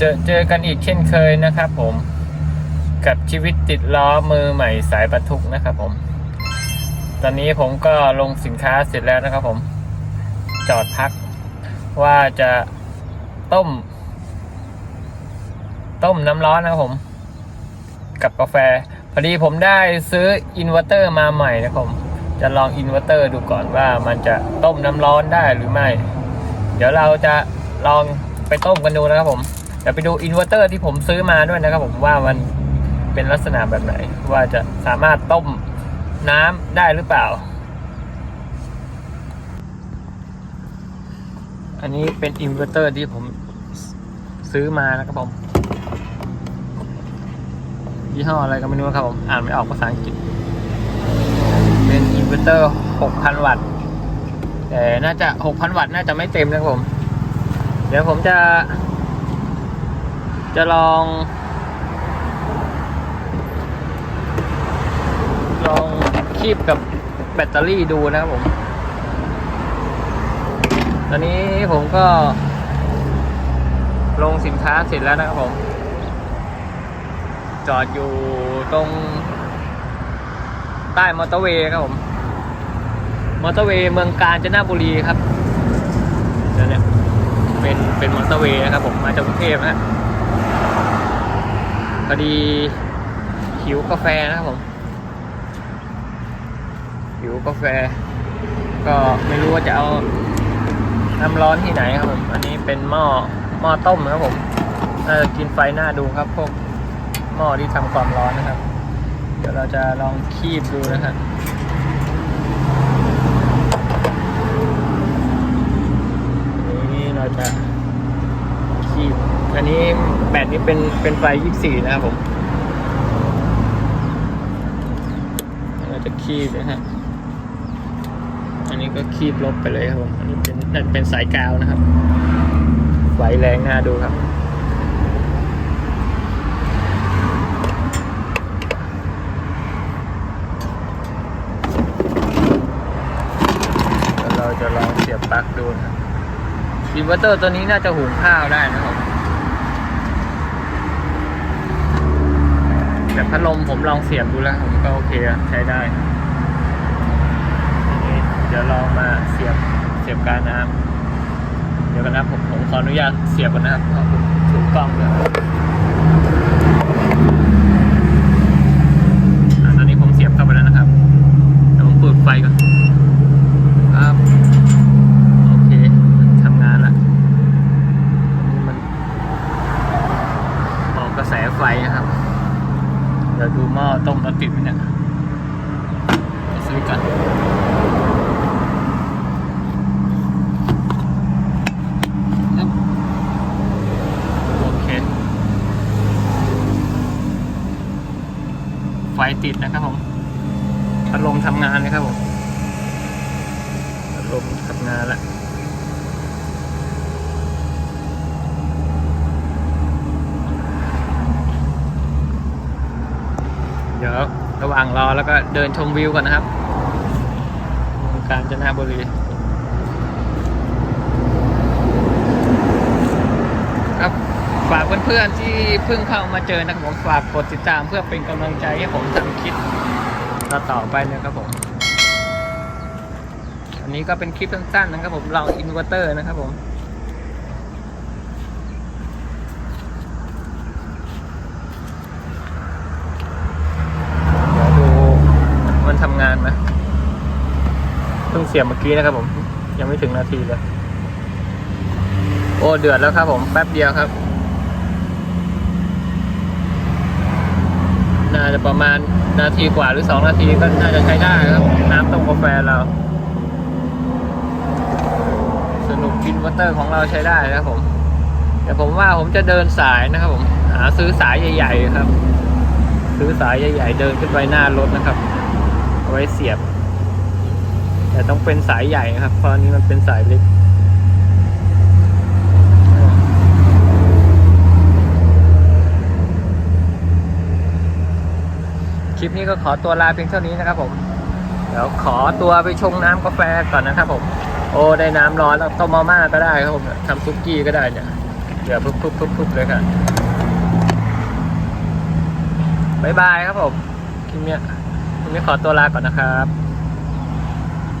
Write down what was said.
เจอเจอกันอีกเช่นเคยนะครับผมกับชีวิตติดล้อมือใหม่สายบรรทุกนะครับผม ตอนนี้ผมก็ลงสินค้าเสร็จแล้วนะครับผม จอดพักว่าจะต้ม ต้มน้ำร้อนนะครับผม กับกาแฟ พอดีผมได้ซื้ออินเวอร์เตอร์มาใหม่นะครับผม จะลองอินเวอร์เตอร์ดูก่อนว่ามันจะต้มน้ำร้อนได้หรือไม่ เดี๋ยวเราจะลองไปต้มกันดูนะครับผม เดี๋ยวไปดูอินเวอร์เตอร์ที่ผมซื้อมาด้วยนะครับผมว่ามันเป็นลักษณะแบบไหน ว่าจะสามารถต้มน้ำได้หรือเปล่า อันนี้เป็นอินเวอร์เตอร์ที่ผมซื้อมานะครับผมยี่ห้ออะไรก็ไม่รู้ครับผม อ่านไม่ออกภาษาอังกฤษ เป็นอินเวอร์เตอร์ 6,000 วัตต์ แต่น่าจะ 6,000 วัตต์น่าจะไม่เต็มนะครับผม เดี๋ยวผมจะ จะลอง ลองคีบกับแบตเตอรี่ดูนะครับผม ตอนนี้ผมก็ ลงสินค้าเสร็จแล้วนะครับผม จอดอยู่ตรง ใต้มอเตอร์เวย์ครับผม มอเตอร์เวย์เมืองกาญจนบุรีครับเดี๋ยวเนี่ยเป็นเป็นมอเตอร์เวย์นะครับผมมาจากกรุงเทพนะฮะ พอดีหิวกาแฟนะครับผมหิวกาแฟ ก็ไม่รู้ว่าจะเอาน้ำร้อนที่ไหนครับผมอันนี้เป็นหม้อหม้อต้มนะครับผมน่าจะกินไฟหน้าดูครับพวกหม้อที่ทำความร้อนนะครับ เดี๋ยวเราจะลองคีบดูนะครับอันนี้เราจะคีบ อันนี้แบตนี้เป็นเป็นไฟ 24 นะครับผมเราจะคีบนะฮะ อันนี้ก็คีบลบไปเลยครับผม อันนี้เป็นนั่นเป็นสายกาวนะครับ ไหวแรงน่าดูครับเราจะลองเสียบปลั๊กดูนะครับอินเวอร์เตอร์ตัวนี้น่าจะหุงข้าวได้นะครับแต่ พัดลมผมลองเสียบดูแล้วผมก็โอเคอะใช้ได้เดี๋ยวลองมาเสียบเสียบการน้ำเดี๋ยวกันนะผมผมขออนุญาตเสียบก่อนนะครับผมถือกล้องด้วยอะตอนนี้ผมเสียบเข้าไปแล้วนะครับ เดี๋ยวผมเปิดไฟก่อนครับโอเคทำงานละนี่มันออกกระแสไฟนะครับ เดี๋ยวดูหม้อต้มแล้วติดไหมเนี่ยไปซื้อกันโอเคไฟติดนะครับผมพัดลมทำงานเลยครับผมลมทำงานแล้ว เดี๋ยวระหว่างรอแล้วก็เดินชมวิวก่อนนะครับกาญจนบุรีครับฝากเพื่อนๆที่เพิ่งเข้ามาเจอนะครับผมฝากกดติดตามเพื่อเป็นกำลังใจให้ผมทำคลิปต่อๆไปนะครับผมอันนี้ก็เป็นคลิปสั้นๆนะครับผมลองอินเวอร์เตอร์นะครับผม เดี๋ยวดูมันทำงานไหม เพิ่งเสียบเมื่อกี้นะครับผม ยังไม่ถึงนาทีเลย โอ้เดือดแล้วครับผมแป๊บเดียวครับ น่าจะประมาณนาทีกว่าหรือสองนาทีก็น่าจะใช้ได้ครับ น้ำต้มกาแฟเรา สนุกอินวอเตอร์ของเราใช้ได้นะครับผมแต่ผมว่าผมจะเดินสายนะครับผมหาซื้อสายใหญ่ๆครับ ซื้อสายใหญ่ๆเดินขึ้นไปหน้ารถนะครับเอาไว้เสียบ แต่ต้องเป็นสายใหญ่นะครับ เพราะอันนี้มันเป็นสายเล็กคลิปนี้ก็ขอตัวลาเพียงเท่านี้นะครับผมเดี๋ยวขอตัวไปชงน้ำกาแฟก่อนนะครับผมโอ้ได้น้ำร้อนแล้วต้มมาม่าก็ได้ครับผมทำซุกี้ก็ได้เนี่ยเดือดปุ๊บปุ๊บปุ๊บปุ๊บเลยค่ะบายบายครับผมคลิปนี้คลิปนี้ขอตัวลาก่อนนะครับ